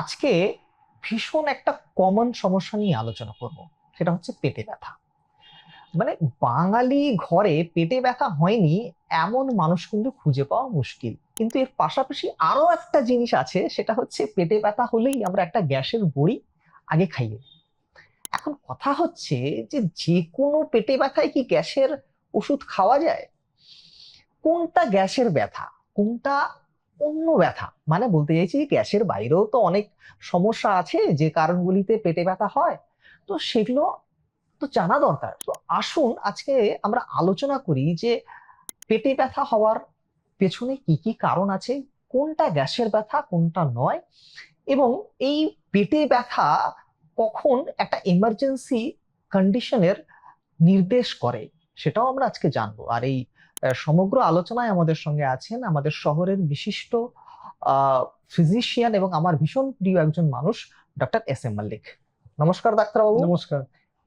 আজকে ভীষণ একটা কমন সমস্যা নিয়ে আলোচনা করব, সেটা হচ্ছে পেটে ব্যথা। মানে বাঙালি ঘরে পেটে ব্যথা হয়নি, এমন মানুষ কিন্তু খুঁজে পাওয়া মুশকিল। কিন্তু এর পাশাপাশি আরও একটা জিনিস আছে, সেটা হচ্ছে পেটে ব্যথা হলেই আমরা একটা গ্যাসের বড়ি আগে খাইয়ে এখন কথা হচ্ছে যে যে কোনো পেটে ব্যথায় কি গ্যাসের ওষুধ খাওয়া যায়? কোনটা গ্যাসের ব্যথা? কোনটা অন্য ব্যথা। মানে বলতে চাইছি গ্যাসের বাইরেও তো অনেক সমস্যা আছে, যে কারণগুলিতে পেটে ব্যথা হয়। তো সেগুলো তো জানা দরকার। তো আসুন আজকে আমরা আলোচনা করি যে পেটে ব্যথা হওয়ার পেছনে কি কি কারণ আছে, কোনটা গ্যাসের ব্যথা, কোনটা নয়, এবং এই পেটে ব্যথা কখন একটা এমার্জেন্সি কন্ডিশনের নির্দেশ করে। সেটাও আমরা আজকে জানব। আর এই সমগ্র আলোচনায় আমাদের সঙ্গে আছেন আমাদের শহরের বিশিষ্ট ফিজিশিয়ান এবং আমার ভীষণ প্রিয় একজন মানুষ ডক্টর এস এম মাল্লিক নমস্কার ডাক্তারবাবু। নমস্কার।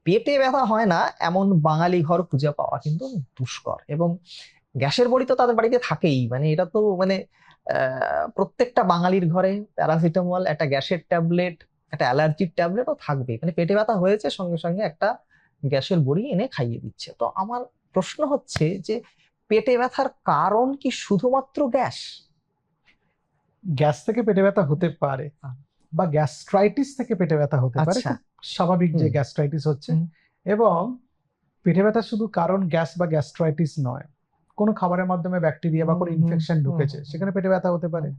পেটে ব্যথা হয় না এমন বাঙালি ঘর খুঁজে পাওয়া কিন্তু দুষ্কর। এবং গ্যাসের বড়ি তো তাদের বাড়িতে থাকেই মানে এটা তো মানে আহ, প্রত্যেকটা বাঙালির ঘরে প্যারাসিটামল একটা গ্যাসের ট্যাবলেট একটা অ্যালার্জির ট্যাবলেটও থাকবে মানে পেটে ব্যথা হয়েছে সঙ্গে সঙ্গে একটা গ্যাসের বড়ি এনে খাইয়ে দিচ্ছে। তো আমার প্রশ্ন হচ্ছে যে পেটে ব্যথার কারণ কি শুধুমাত্র গ্যাস? গ্যাস থেকে পেটে ব্যথা হতে পারে হ্যাঁ। বা গ্যাস্ট্রাইটিস থেকে পেটে ব্যথা হতে পারে আচ্ছা। স্বাভাবিক যে গ্যাস্ট্রাইটিস হচ্ছে। এবং পেটে ব্যথা শুধু কারণ গ্যাস বা গ্যাস্ট্রাইটিস নয় কোনো খাবারের মাধ্যমে ব্যাকটেরিয়া বা কোনো ইনফেকশন ঢুকেছে সেখানে পেটে ব্যথা হতে পারে।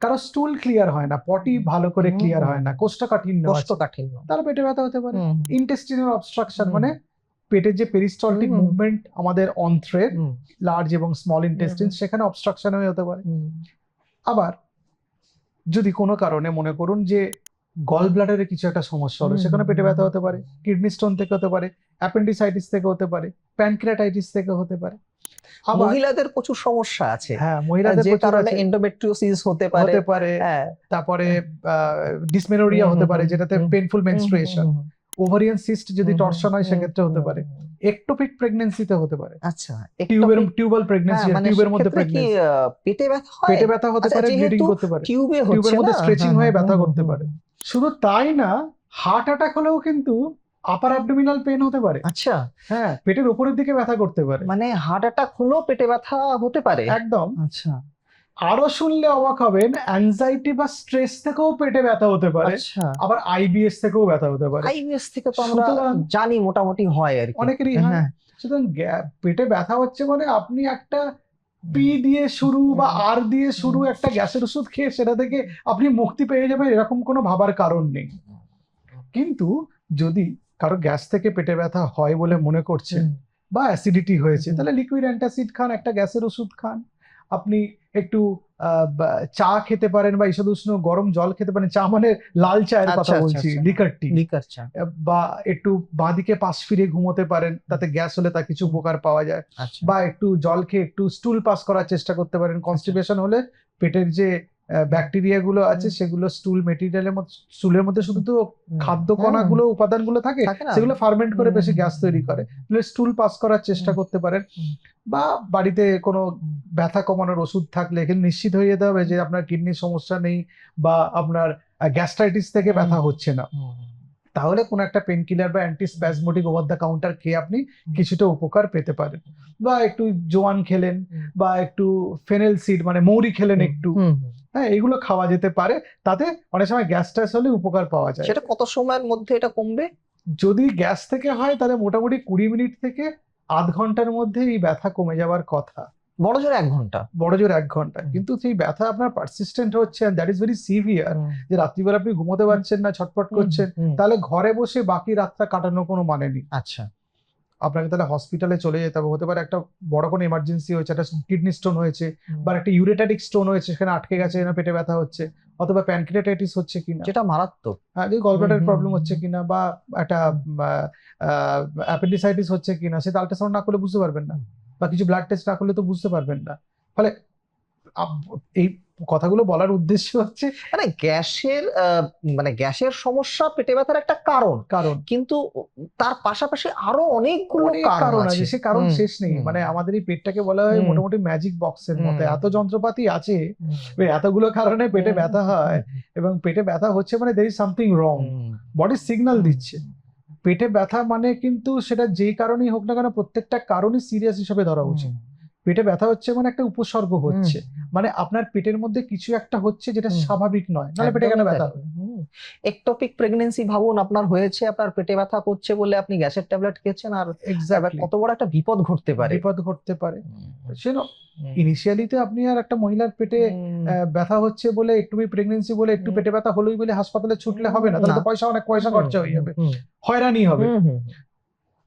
কারও স্টুল ক্লিয়ার হয় না পটি ভালো করে ক্লিয়ার হয় না কোষ্ঠকাঠিন্য কোষ্ঠকাঠিন্য। তাহলে পেটে ব্যথা হতে পারে। ইন্টেস্টিনাল অবস্ট্রাকশন মানে পেটের যে পেরিস্টলটিক। মুভমেন্ট আমাদের অন্ত্রের লার্জ এবং স্মল ইন্টেস্টিন সেখানে অবস্ট্রাকশন হয়ে হতে পারে। আবার যদি কোনো কারণে মনে করুন যে গল ব্লাডারে কিছু একটা সমস্যা হলো সেখানে পেটে ব্যথা হতে পারে। কিডনি স্টোন থেকে হতে পারে অ্যাপেন্ডিসাইটিস থেকে হতে পারে প্যানক্রিয়াটাইটিস থেকে হতে পারে। মহিলাদের প্রচুর সমস্যা আছে। হ্যাঁ মহিলাদের যে কারণে এন্ডোমেট্রিওসিস হতে পারে। হতে পারে হ্যাঁ। তারপরে ডিসমেনোরিয়া হতে পারে যেটাতে হুম, পেনফুল মেনস্ট্রুয়েশন ওভারিয়ান সিস্ট যদি টর্শন হয় সেক্ষেত্রে হতে পারে। একটোপিক প্রেগনেন্সিতে হতে পারে। আচ্ছা টিউবের টিউবাল প্রেগনেন্সি হ্যাঁ, মানে টিউবের মধ্যে পেটে ব্যথা হয়? পেটে ব্যথা হতে আচ্ছা, পারে ব্লিডিং করতে পারে। টিউবে টিউবের মধ্যে হ্যাঁ, হয়ে হ্যাঁ, ব্যথা করতে পারে। শুধু তাই না হার্ট অ্যাটাক হলেও কিন্তু আপার অ্যাবডোমিনাল পেন হতে পারে। আচ্ছা। হ্যাঁ পেটের উপরের দিকে ব্যথা করতে পারে। মানে হার্ট অ্যাটাক হলেও পেটে ব্যথা হতে পারে। একদম। আচ্ছা। আরও শুনলে অবাক হবেন অ্যাংজাইটি বা স্ট্রেস থেকেও পেটে ব্যথা হতে পারে আচ্ছা। আবার আইবিএস থেকেও ব্যথা হতে পারে। আইবিএস থেকে তো আমরা জানি মোটামুটি হয় আর কি। অনেকেরই হয়। সুতরাং পেটে ব্যথা হচ্ছে মানে আপনি একটা পি দিয়ে শুরু বা আর দিয়ে শুরু একটা গ্যাসের ওষুধ খেয়ে সেটা থেকে আপনি মুক্তি পেয়ে যাবেন এরকম কোনো ভাবার কারণ নেই। কিন্তু যদি কারও গ্যাস থেকে পেটে ব্যথা হয় বলে মনে করছেন বা অ্যাসিডিটি হয়েছে তাহলে লিকুইড অ্যান্টাসিড খান একটা গ্যাসের ওষুধ খান। আপনি একটু চা খেতে পারেন বা ঈষদ উষ্ণ গরম জল খেতে পারেন চা মানে লাল চায়ের আচ্ছা, কথা আচ্ছা, বলছি আচ্ছা। লিকার টি লিকার চা। বা একটু বাঁদিকে পাশ ফিরে ঘুমোতে পারেন তাতে গ্যাস হলে তা কিছু উপকার পাওয়া যায়। বা একটু জল খেয়ে একটু স্টুল পাস করার চেষ্টা করতে পারেন কনস্টিপেশন হলে পেটের যে ব্যাকটেরিয়া গুলো আছে সেগুলো স্টুল মেটেরিয়ালের মধ্যে স্টুলের মধ্যে শুধু তো খাদ্য হুম, কণাগুলো উপাদানগুলো থাকে? সেগুলো ফার্মেন্ট করে বেশি গ্যাস তৈরি করে। স্টুল পাস করার চেষ্টা করতে পারেন। বা বাড়িতে কোনো ব্যথা কমানোর ওষুধ থাকলে এখানে নিশ্চিত হয়ে যেতে হবে যে আপনার কিডনির সমস্যা নেই বা আপনার গ্যাস্ট্রাইটিস থেকে ব্যথা হচ্ছে না। তাহলে কোনো একটা পেন কিলার বা anti spasmodic over the counter খেয়ে আপনি কিছুটা উপকার পেতে পারেন। বা একটু জোয়ান খেলেন বা একটু ফেনেল সিড মানে মৌরি খেলেন একটু। হ্যাঁ এগুলো খাওয়া যেতে পারে। তাতে অনেক সময় গ্যাস ট্যাস হলে উপকার পাওয়া যায়। সেটা কত সময়ের মধ্যে এটা কমবে? যদি গ্যাস থেকে হয় তাহলে মোটামুটি কুড়ি মিনিট থেকে আধ ঘণ্টার মধ্যে এই ব্যথা কমে যাওয়ার কথা। বড় জোর এক ঘণ্টা? বড় জোর এক ঘণ্টা। কিন্তু সেই ব্যথা আপনার পারসিস্টেন্ট হচ্ছে দ্যাট ইজ ভেরি সিভিয়ার যে রাত্রিবেলা আপনি ঘুমোতে পারছেন না ছটফট করছেন তাহলে ঘরে বসে বাকি রাতটা কাটানোর কোনো মানে নেই। আচ্ছা। আপনাকে তাহলে হসপিটালে চলে যেতে হবে। হতে পারে একটা বড় কোনো এমার্জেন্সি হয়েছে একটা কিডনি স্টোন হয়েছে বা একটা ইউরেটারিক স্টোন হয়েছে সেখানে আটকে গেছে না পেটে ব্যথা হচ্ছে অথবা প্যানক্রিয়াটাইটিস হচ্ছে কিনা। যেটা মারাত্মক। হ্যাঁ যে গলব্লাডার হুম, হুম, প্রবলেম হচ্ছে কিনা বা একটা অ্যাপেন্ডিসাইটিস হচ্ছে কিনা সেটা আল্ট্রাসাউন্ড না করলে বুঝতে পারবেন না। বা কিছু ব্লাড টেস্ট না করলে তো বুঝতে পারবেন না। ফলে এই কথাগুলো বলার উদ্দেশ্য হচ্ছে মানে গ্যাসের মানে গ্যাসের সমস্যা পেটে ব্যথার একটা কারণ। কারণ। কিন্তু তার পাশাপাশি আরও অনেকগুলো অনেক কারণ আছে সে কারণ শেষ নেই। মানে আমাদের এই পেটটাকে বলা হয় মোটামুটি ম্যাজিক বক্সের মতো। এত যন্ত্রপাতি আছে এতগুলো কারণে পেটে ব্যথা হয় এবং পেটে ব্যথা হচ্ছে মানে there is something wrong body signal দিচ্ছে। পেটে ব্যথা মানে কিন্তু সেটা যেই কারণেই হোক না কেন প্রত্যেকটা কারণই সিরিয়াস হিসেবে ধরা উচিত। পেটে ব্যথা হচ্ছে মানে একটা উপসর্গ হচ্ছে। মানে আপনার পেটের মধ্যে কিছু একটা হচ্ছে যেটা স্বাভাবিক নয় নাহলে পেটে কেন ব্যথা হবে? একটপিক প্রেগনেন্সি ভাবুন আপনার হয়েছে আপনার পেটে ব্যথা করছে বলে আপনি গ্যাসের ট্যাবলেট খেয়েছেন আর কত বড় একটা বিপদ ঘটতে পারে। বিপদ ঘটতে পারে। হুম, সেন হুম, ইনিশিয়ালিতে আপনি আর একটা মহিলার পেটে ব্যথা হচ্ছে বলে একটু প্রেগনেন্সি বলে একটু পেটে ব্যথা হলোই বলে হাসপাতালে ছুটলে হবে না তাহলে তো পয়সা অনেক পয়সা খরচা হয়ে যাবে। হয়রানি হবে।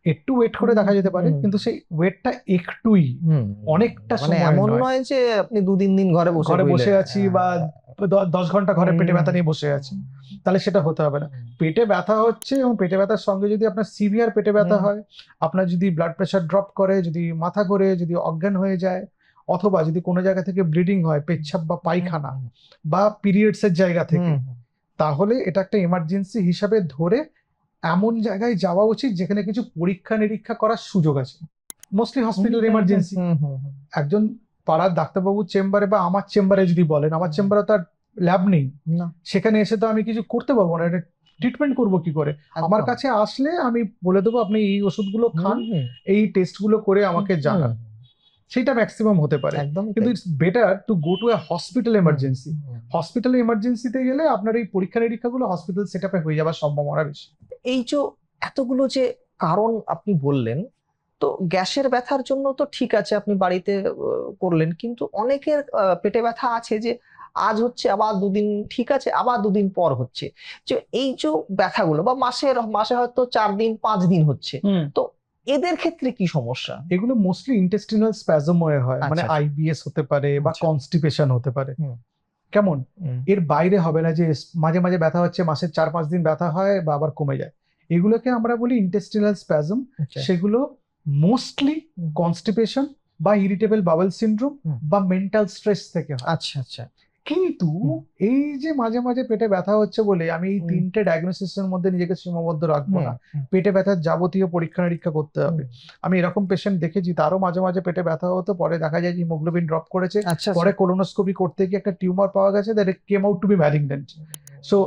একটু ওয়েট করে দেখা যেতে পারে কিন্তু সেই ওয়েটটা একটুই অনেকটা মানে সময় এমন নয়। যে আপনি দু তিন দিন ঘরে বসে ঘরে বসে আছি বা দ- দশ ঘণ্টা ঘরে পেটে ব্যথা নিয়ে বসে আছি তাহলে সেটা হতে হবে না। পেটে ব্যথা হচ্ছে এবং পেটে ব্যথার সঙ্গে যদি আপনার সিভিয়ার পেটে ব্যথা হয় আপনার যদি ব্লাড প্রেশার ড্রপ করে যদি মাথা করে যদি অজ্ঞান হয়ে যায় অথবা যদি কোনো জায়গা থেকে ব্লিডিং হয় পেচ্ছাপ বা পায়খানা বা পিরিয়ডস এর জায়গা থেকে তাহলে এটা একটা এমার্জেন্সি হিসাবে ধরে এমন জায়গায় যাওয়া উচিত যেখানে কিছু পরীক্ষা নিরীক্ষা করার সুযোগ আছে। মোস্টলি হসপিটাল এমার্জেন্সি একজন পাড়ার ডাক্তারবাবুর চেম্বারে বা আমার চেম্বারে যদি বলেন আমার চেম্বারে তো আর ল্যাব নেই। না, সেখানে এসে তো আমি কিছু করতে পারব না এটা ট্রিটমেন্ট করব কি করে? আমার কাছে আসলে আমি বলে দেবো আপনি এই ওষুধগুলো খান এই টেস্টগুলো করে আমাকে জানান। সেটা ম্যাক্সিমাম হতে পারে। একদম কিন্তু it's better to go to a hospital emergency hospital এমার্জেন্সিতে গেলে আপনার এই পরীক্ষা নিরীক্ষাগুলো হসপিটাল সেট হয়ে যাওয়ার সম্ভাবনা বেশি। এই যে এতগুলো যে কারণ আপনি বললেন তো গ্যাসের ব্যথার জন্য তো ঠিক আছে আপনি বাড়িতে করলেন কিন্তু অনেকের পেটে ব্যথা আছে যে আজ হচ্ছে আবার দুদিন ঠিক আছে আবার দুদিন পর হচ্ছে যে এই যে ব্যথাগুলো বা মাসের মাসে হয়তো চার দিন পাঁচ দিন হচ্ছে তো এদের ক্ষেত্রে কি সমস্যা এগুলো মোস্টলি ইন্টেস্টিনাল স্প্যাজম হয়ে হয় মানে আচ্ছা, আচ্ছা। আইবিএস হতে পারে বা আচ্ছা। কনস্টিপেশন হতে পারে। কেমন? এর বাইরে হবে না যে মাঝে মাঝে ব্যথা হচ্ছে মাসের চার পাঁচ দিন ব্যথা হয় বা আবার কমে যায়। এগুলোকে আমরা বলি ইন্টেস্টিনাল স্প্যাজম আচ্ছা। সেগুলো মোস্টলি কনস্টিপেশন বা ইরিটেবল বাবল সিন্ড্রোম বা মেন্টাল স্ট্রেস থেকে আচ্ছা আচ্ছা। কিন্তু এই যে মাঝে মাঝে পেটে ব্যথা হচ্ছে বলে আমি এই। তিনটে ডায়াগনোসিসের মধ্যে নিজেকে সীমাবদ্ধ রাখব না। পেটে ব্যথার যাবতীয় পরীক্ষা নিরীক্ষা করতে হবে। আমি এরকম পেশেন্ট দেখেছি তারও মাঝে মাঝে পেটে ব্যথা হতো পরে দেখা যায় যে হিমোগ্লোবিন ড্রপ করেছে আচ্ছা পরে কোলোনোস্কোপি করতে গিয়ে একটা টিউমার পাওয়া গেছে that came out to be malignant so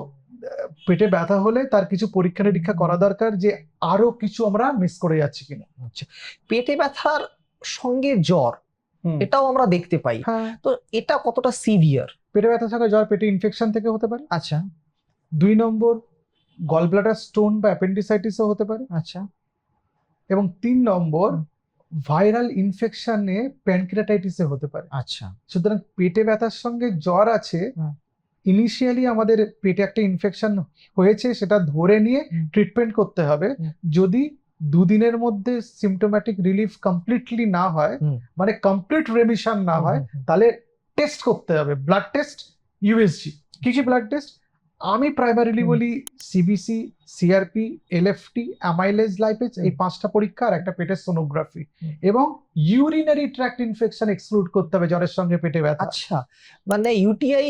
পেটে ব্যথা হলে তার কিছু পরীক্ষা নিরীক্ষা করা দরকার যে আরও কিছু আমরা মিস করে যাচ্ছি কিনা। আচ্ছা। পেটে ব্যথার সঙ্গে জ্বর এটাও আমরা দেখতে পাই। হ্যাঁ। তো এটা কতটা সিভিয়ার পেটে ব্যথা থাকা জ্বর পেটে ইনফেকশন থেকে হতে পারে। আচ্ছা। দুই নম্বর গল ব্লাডার স্টোন বা অ্যাপেন্ডিসাইটিসও হতে পারে। আচ্ছা। এবং তিন নম্বর। ভাইরাল ইনফেকশনে প্যানক্রিয়াটাইটিসে হতে পারে। আচ্ছা। সুতরাং পেটে ব্যথার সঙ্গে জ্বর আছে ইনিশিয়ালি আমাদের পেটে একটা ইনফেকশন হয়েছে সেটা ধরে নিয়ে ট্রিটমেন্ট করতে হবে। যদি দুদিনের মধ্যে সিমটোম্যাটিক রিলিফ কমপ্লিটলি না হয় মানে কমপ্লিট রেমিশন না হয় তাহলে টেস্ট করতে হবে। ব্লাড টেস্ট ইউএসজি কি কি ব্লাড টেস্ট আমি প্রাইমারিলি বলি CBC CRP LFT amylase lipase এই পাঁচটা পরীক্ষা আর একটা পেটের সোনোগ্রাফি এবং ইউরিনারি ট্র্যাক্ট ইনফেকশন এক্সক্লুড করতে হবে জ্বরের সঙ্গে পেটে ব্যথা। আচ্ছা মানে ইউটিআই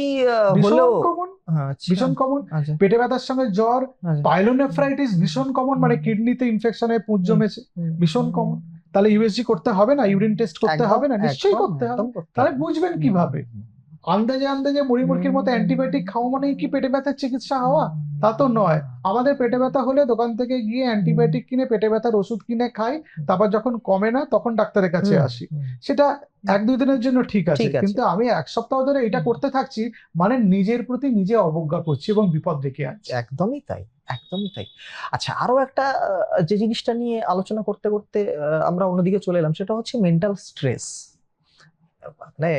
ভীষণ হলেও কমন আচ্ছা, ভীষণ কমন আচ্ছা, পেটে ব্যথার সঙ্গে জ্বর আচ্ছা। পাইলোনেফ্রাইটিস ভীষণ কমন মানে। কিডনিতে ইনফেকশনে পুঁজ জমেছে ভীষণ common। তাহলে ইউএসজি করতে হবে না? ইউরিন টেস্ট করতে হবে না? নিশ্চয়ই করতে হবে। তাহলে বুঝবেন কীভাবে? আন্দাজে আন্দাজে মুড়ি মুড়কির মতো অ্যান্টিবায়োটিক খাওয়া মানে কি পেটে ব্যথার চিকিৎসা হওয়া? তা তো নয়। আমাদের পেটে ব্যথা হলে দোকান থেকে গিয়ে অ্যান্টিবায়োটিক কিনে পেটে ব্যথার ওষুধ কিনে খাই তারপর যখন কমে না তখন ডাক্তারের কাছে আসি। সেটা এক দুই দিনের জন্য ঠিক আছে। কিন্তু আমি এক সপ্তাহ ধরে এটা করতে থাকছি মানে নিজের প্রতি নিজে অবজ্ঞা করছি এবং বিপদ ডেকে আনছি। একদমই তাই একদমই তাই। আচ্ছা আরও একটা যে জিনিসটা নিয়ে আলোচনা করতে করতে আমরা অন্যদিকে চলে এলাম সেটা হচ্ছে মেন্টাল স্ট্রেস মানে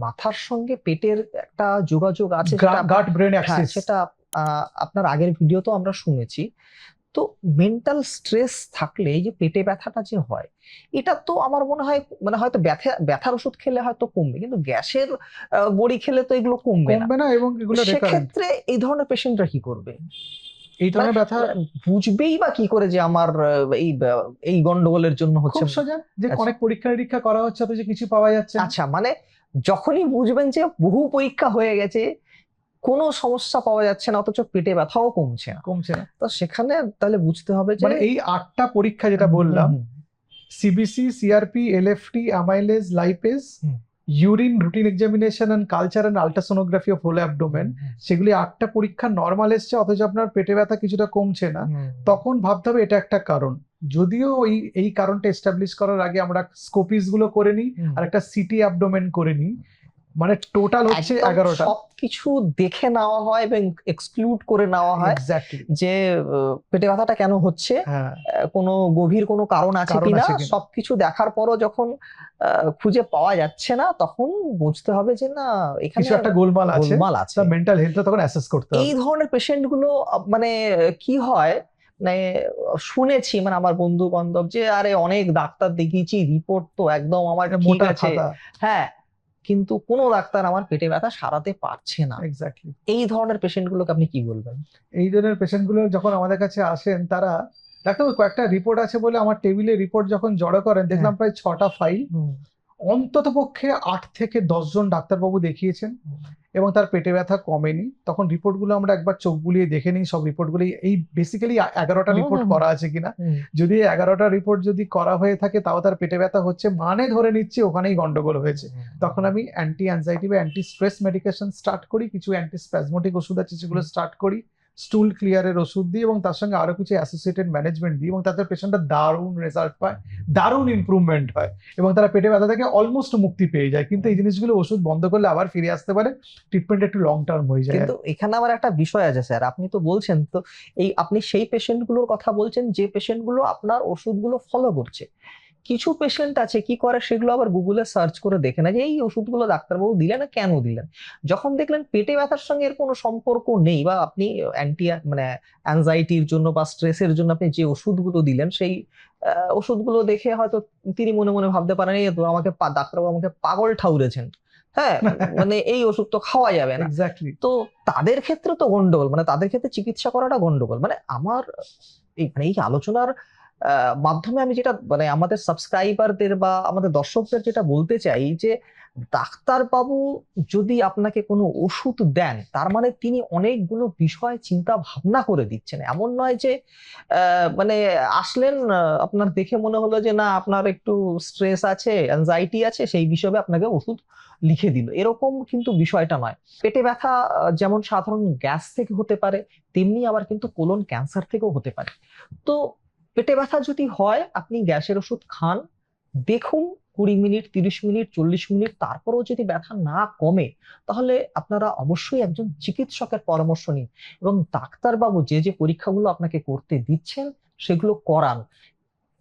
মাথার সঙ্গে পেটের একটা যোগাযোগ আছে গাট ব্রেন অ্যাক্সিস সেটা আপনার আগের ভিডিওতেও আমরা শুনেছি। তো মেন্টাল স্ট্রেস থাকলে এই যে পেটে ব্যথাটা যে হয় এটা তো আমার মনে হয় মানে হয়তো ব্যথা ব্যথার ওষুধ খেলে হয়তো কমবে কিন্তু গ্যাসের বড়ি খেলে তো এগুলো কমবে না। এবং সেক্ষেত্রে এই ধরনের পেশেন্টরা কি করবে? এই ধরনের ব্যথা বুঝবেই বা কি করে যে আমার এই এই গন্ডগোলের জন্য হচ্ছে খুব সোজা যে আচ্ছা। অনেক পরীক্ষা নিরীক্ষা করা হচ্ছে অথচ কিছু পাওয়া যাচ্ছে আচ্ছা মানে যখনই বুঝবেন যে বহু পরীক্ষা হয়ে গেছে কোনো সমস্যা পাওয়া যাচ্ছে না অথচ পেটে ব্যথাও কমছে না কমছে না তো সেখানে তাহলে বুঝতে হবে যে মানে এই আটটা পরীক্ষা যেটা বললাম CBC CRP LFT amylase lipase. Urine routine examination and culture and ultrasonography of whole abdomen সেগুলি আটটা পরীক্ষা নর্মাল এসছে অথচ আপনার পেটে ব্যথা কিছুটা কমছে না। তখন ভাবতে হবে এটা একটা কারণ। যদিও ওই এই কারণটা এস্টাবলিশ করার আগে আমরা স্কোপিসগুলো করে নিই আর একটা সিটি অ্যাবডোমেন করে নিই। মানে টোটাল হচ্ছে এগারোটা। সবকিছু দেখে নেওয়া হয় এবং এক্সক্লুড করে নেওয়া হয় যে পেটে ব্যথাটা কেন হচ্ছে হ্যাঁ। কোনো গভীর কোনো কারণ আছে কিনা সবকিছু দেখার পরও যখন খুঁজে পাওয়া যাচ্ছে না তখন বুঝতে হবে যে না এখানে কিছু একটা গোলমাল আছে। গোলমাল আছে। মেন্টাল হেলথ তখন অ্যাসেস করতে এই ধরনের পেশেন্টগুলো মানে কি হয় মানে শুনেছি মানে আমার বন্ধু বান্ধব যে আরে অনেক ডাক্তার দেখিয়েছি রিপোর্ট তো একদম আমার ঠিক আছে। হ্যাঁ কিন্তু কোনো ডাক্তার আমার পেটে ব্যথা সারাতে পারছে না। এক্স্যাক্টলি এই ধরনের পেশেন্ট গুলোকে আপনি কি বলবেন? এই ধরনের পেশেন্টগুলো যখন আমাদের কাছে আসেন তারা ডাক্তার কয়েকটা রিপোর্ট আছে বলে আমার টেবিলে রিপোর্ট যখন জড়ো করেন দেখলাম প্রায় ছটা ফাইল অন্তত পক্ষে আট থেকে দশজন ডাক্তারবাবু দেখিয়েছেন এবং তার পেটে ব্যথা কমেনি। তখন রিপোর্টগুলো আমরা একবার চোখ বুলিয়ে দেখে নিই সব রিপোর্টগুলো এই বেসিক্যালি এগারোটা রিপোর্ট করা আছে কিনা। যদি এগারোটা রিপোর্ট যদি করা হয়ে থাকে তাও তার পেটে ব্যথা হচ্ছে মানে ধরে নিচ্ছি ওখানেই গন্ডগোল হয়েছে। তখন আমি অ্যান্টি অ্যাংজাইটি বা অ্যান্টি স্ট্রেস মেডিকেশন স্টার্ট করি কিছু অ্যান্টি স্প্যাজমোটিক ওষুধ আছে সেগুলো স্টার্ট করি। স্টুল ক্লিয়ারের ওষুধ দিই এবং তার সঙ্গে আরও কিছু অ্যাসোসিয়েটেড ম্যানেজমেন্ট দিই এবং তাদের পেশেন্টটা দারুণ রেজাল্ট পায়, দারুণ ইমপ্রুভমেন্ট হয় এবং তারা পেটে ব্যথা থেকে অলমোস্ট মুক্তি পেয়ে যায়। কিন্তু এই জিনিসগুলো ওষুধ বন্ধ করলে আবার ফিরে আসতে পারে ট্রিটমেন্ট একটু লং টার্ম হয়ে যায়। কিন্তু এখানে আমার একটা বিষয় আছে স্যার, আপনি তো বলছেন তো, এই আপনি সেই পেশেন্টগুলোর কথা বলছেন যে পেশেন্টগুলো আপনার ওষুধগুলো ফলো করছে। কিছু পেশেন্ট আছে কি করে সেগুলো আবার গুগলে সার্চ করে দেখে না যে এই ওষুধগুলো ডাক্তারবাবু দিলেন না কেন দিলেন? যখন দেখলেন পেটে ব্যথার সঙ্গে এর কোনো সম্পর্ক নেই বা আপনি অ্যান্টি মানে অ্যাংজাইটির জন্য বা স্ট্রেসের জন্য আপনি যে ওষুধগুলো দিলেন সেই ওষুধগুলো দেখে হয়তো তিনি মনে মনে ভাবতে পারেন এই তো আমাকে ডাক্তারবাবু আমাকে পাগল ঠাউরেছেন। হ্যাঁ মানে এই ওষুধ তো খাওয়া যাবে না। তো তাদের ক্ষেত্রে তো গন্ডগোল মানে তাদের ক্ষেত্রে চিকিৎসা করাটা গন্ডগোল। মানে আমার এই মানে এই আলোচনার মাধ্যমে আমি যেটা মানে আমাদের সাবস্ক্রাইবারদের বা আমাদের দর্শকদের যেটা বলতে চাই যে ডাক্তার বাবু যদি আপনাকে কোনো ওষুধ দেন, তার মানে তিনি অনেকগুলো বিষয় চিন্তা ভাবনা করে দিচ্ছেন। এমন নয় যে মানে আসলেন আপনার দেখে মনে হলো যে, না, আপনার একটু স্ট্রেস আছে অ্যাংজাইটি আছে, সেই বিষয়ে আপনাকে ওষুধ লিখে দিল। এরকম কিন্তু বিষয়টা নয়। পেটে ব্যথা যেমন সাধারণ গ্যাস থেকে হতে পারে, তেমনি আবার কিন্তু কোলন ক্যান্সার থেকেও হতে পারে। তো পেটে ব্যথা যদি হয়, আপনি গ্যাসের ওষুধ খান। দেখুন কুড়ি মিনিট, তিরিশ মিনিট, চল্লিশ মিনিট, তারপরেও যদি ব্যথা না কমে, তাহলে আপনারা অবশ্যই একজন চিকিৎসকের পরামর্শ নিন এবং ডাক্তারবাবু যে যে পরীক্ষাগুলো আপনাকে করতে দিচ্ছেন, সেগুলো করান।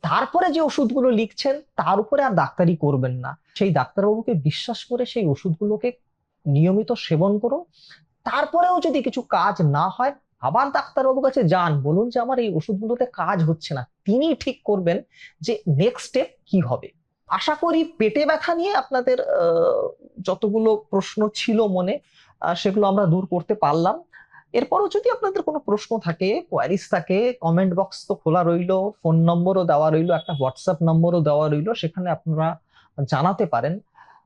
তারপরে যে ওষুধগুলো লিখছেন, তার উপরে আর ডাক্তারি করবেন না। সেই ডাক্তারবাবুকে বিশ্বাস করে সেই ওষুধগুলোকে নিয়মিত সেবন করুন। তারপরেও যদি কিছু কাজ না হয় আবার ডাক্তারবাবুর কাছে যান, বলুন যে আমার এই ওষুধগুলোতে কাজ হচ্ছে না। তিনি ঠিক করবেন যে নেক্সট স্টেপ কি হবে। আশা করি পেটে ব্যথা নিয়ে আপনাদের যতগুলো প্রশ্ন ছিল মনে সেগুলো আমরা দূর করতে পারলাম। এরপরও যদি আপনাদের কোনো প্রশ্ন থাকে কোয়ারিজ থাকে কমেন্ট বক্স তো খোলা রইল ফোন নম্বরও দেওয়া রইল, একটা হোয়াটসঅ্যাপ নম্বরও দেওয়া রইল, সেখানে আপনারা জানাতে পারেন।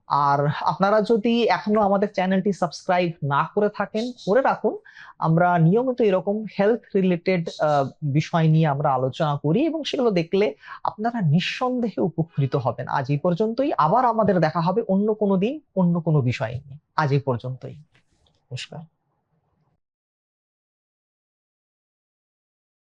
আর আপনারা যদি এখনও আমাদের চ্যানেলটি সাবস্ক্রাইব না করে থাকেন করে রাখুন, আমরা নিয়মিত এরকম হেলথ রিলেটেড বিষয় নিয়ে আমরা আলোচনা করি এবং সেগুলো দেখলে আপনারা নিঃসন্দেহে উপকৃত হবেন। আজ এই পর্যন্তই। আবার আমাদের দেখা হবে অন্য কোনো দিন, অন্য কোনো বিষয় নিয়ে। আজ এই পর্যন্তই। নমস্কার।